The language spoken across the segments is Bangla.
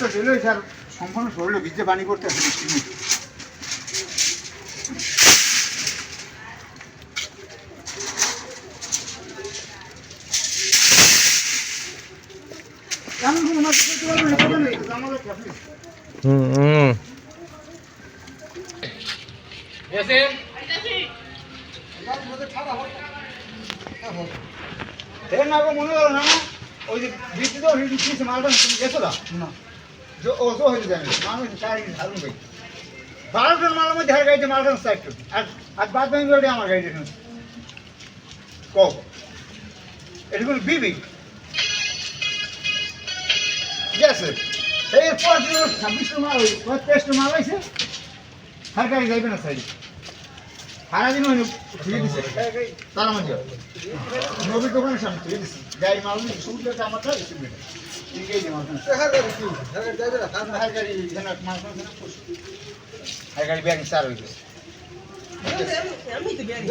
একটা দিলেই স্যার সম্পূর্ণ শরীরে ভিজে পানি করতে। হুম এর না মনে হলো না? ওই যে বৃষ্টি তো মালটা তুমি গেছো না। না ও তো হয়ে যাবে। মানুষ সারি ধারণ ভাই বারো জন মালের মধ্যে হার গাড়িতে মালটা সাইড করবে আর আর বাদ গাড়ি আমার গাড়ি দেখুন কো এটা কোনো বিবি গেছে এরপর ছাব্বিশটা মাল ওই পঁয়ত্রিশটা মাল আছে হার গাড়ি যাইবে না সাইডে সারাদিন ওই ফিরে দিছে। তারা মধ্যে নবীর দোকানের সামনে ফিরে দিছে। গাড়ি মাল সুবিধাটা আমার মাল গাড়ি কি হ্যার গাড়ি যাবে না হার গাড়ি এখানে মাল হার গাড়ি ব্যাগ সার হয়ে গেছে। আমি তো বিয়ারি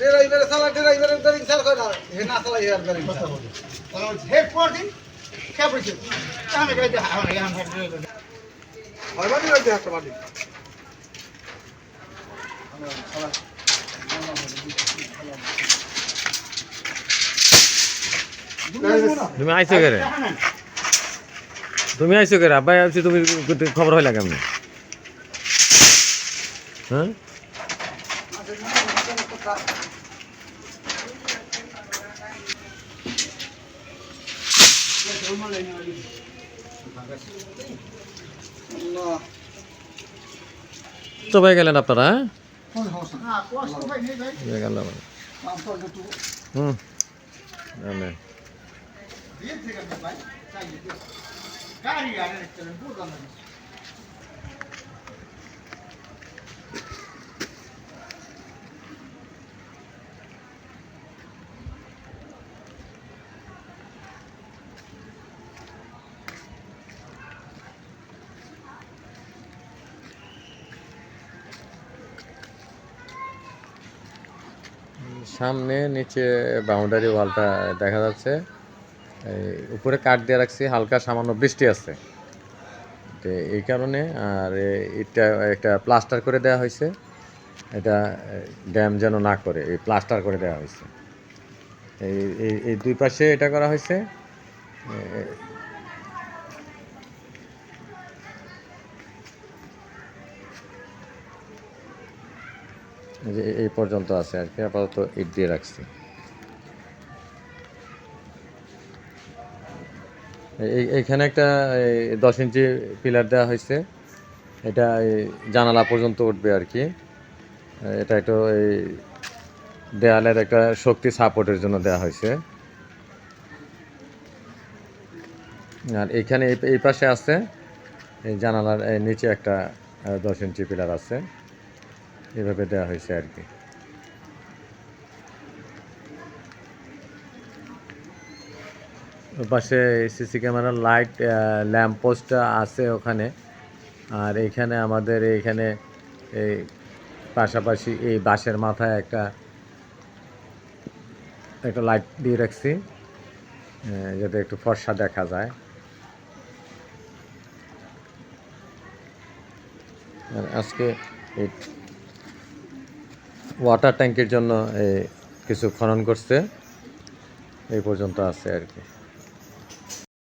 ড্রাইভার সালা ড্রাইভার গাড়ি চালা করে হে না চালা হ্যার গাড়ি কথা বলো। হেড পর দিন কে তাহলে গাড়িতে হাওয়া না গান আর বাড়ি রইতে একটা বাড়ি তুমি আইছো কেরে? তুমি আইছো কে রে আব্বাই আইছো, তুমি খবর হইলা কেমন? হ্যাঁ? ভাই গেলেন আপনারা হ্যাঁ হুম। বিয়ে থেকে ভাই গাড়ি গাড়ি চলেন বুঝলাম সামনে, নিচে বাউন্ডারি ওয়ালটা দেখা যাচ্ছে। এই উপরে কাঠ দিয়ে রাখছি, হালকা সামান্য বৃষ্টি আছে। এই কারণে আর এটা একটা প্লাস্টার করে দেওয়া হয়েছে। এটা ড্যাম যেন না করে, এই প্লাস্টার করে দেওয়া হয়েছে। এই- এই দুই পাশে এটা করা হয়েছে। যে এই পর্যন্ত আছে আর কি, আপাতত ইট দিয়ে রাখছি। এই, এইখানে একটা দশ ইঞ্চি পিলার দেওয়া হয়েছে। এটা জানালা পর্যন্ত উঠবে আর কি। এটা একটু এই দেয়ালের একটা শক্তি সাপোর্টের জন্য দেওয়া হয়েছে। আর এইখানে এই- এই পাশে আছে, এই জানালার নিচে একটা দশ ইঞ্চি পিলার আছে। এভাবে দেওয়া হয়েছে আর কি। পাশে সিসি ক্যামেরার লাইট ল্যাম্প পোস্টটা আছে ওখানে। আর এখানে আমাদের এইখানে এই পাশাপাশি এই বাঁশের মাথায় একটা একটা লাইট দিয়ে রাখছি যাতে একটু ফর্সা দেখা যায়। আজকে ওয়াটার ট্যাঙ্কের জন্য কিছু খনন করছে। এই পর্যন্ত আছে আর কি।